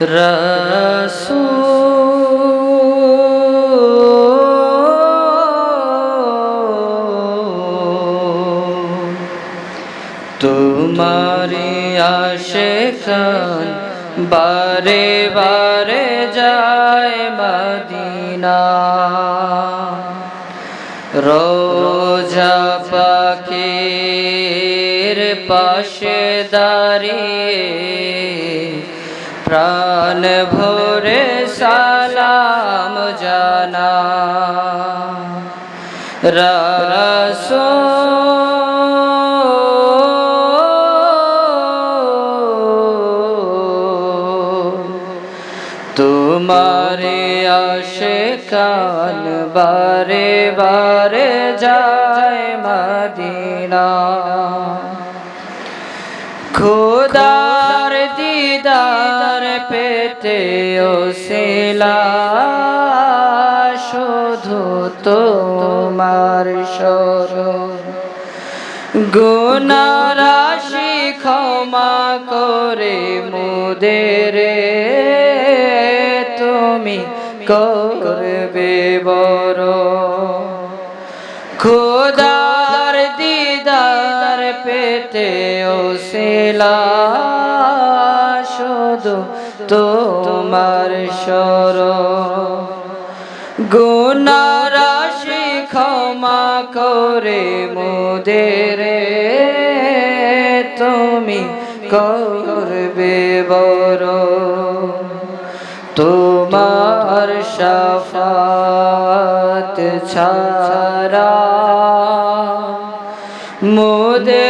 রসূল তোমারি আশে খান বারে বারে যায় মদিনা রোজা পাখির পাশে দাঁড়িয়ে প্রাণ ভরে সালাম জানা। রাসূল তোমারে আশে কান বারে বারে যায় মদিনা। পেতে সেলা শুধু তোমার স্মরণ গুণরাশি ক্ষমা করে মুদের, তুমি করবে বড় খোদার দিদার পেতে সেলা শুধু তোমার সর গুণরাশি ক্ষমা করে মোদের তুমি করবে বড় তোমার সাফাত ছাড়া মোদের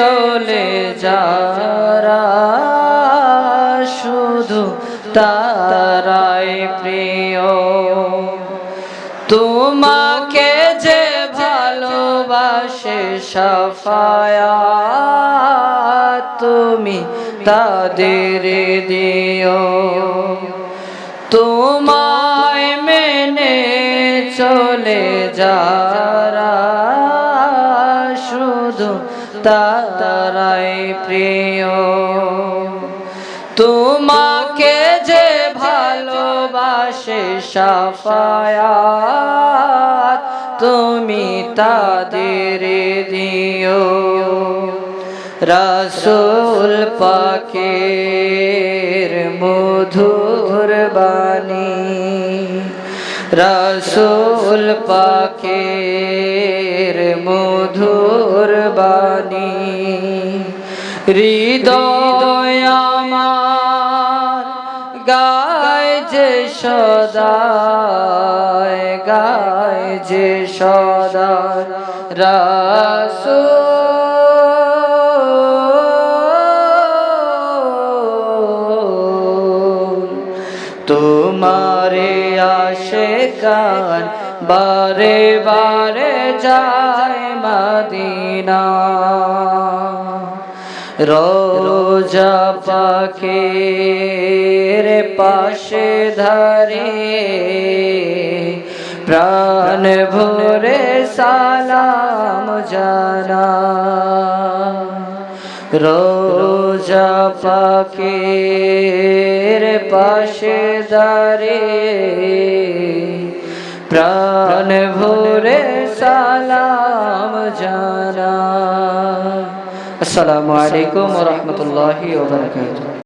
চলে যারা শুধু তারাই প্রিয়। তোমাকে যে ভালোবাসে সাফায়া, তুমি তাদের দিও। তোমায় মেনে চলে যারা তারাই প্রিয়। তোমাকে যে ভালোবাসে সাফায়াত, তুমি তাদের দিও। রাসুল পাকের মধুর বাণী, রাসুল মধুর বাণী হৃদয় আমার গায় যে সদায় গায় যে সদা রাসূল তোমারে আশে কান বারে বারে যায় মদিনা। রোজা পাখির পাশে ধরে প্রাণ ভরে সালাম জানা। রোজা পাখির পাশে দাঁড়ে প্রাণ ভরে সালাম জানা আসসালামু আলাইকুম রহমতুল্লাহি ওয়া বারাকাতুহু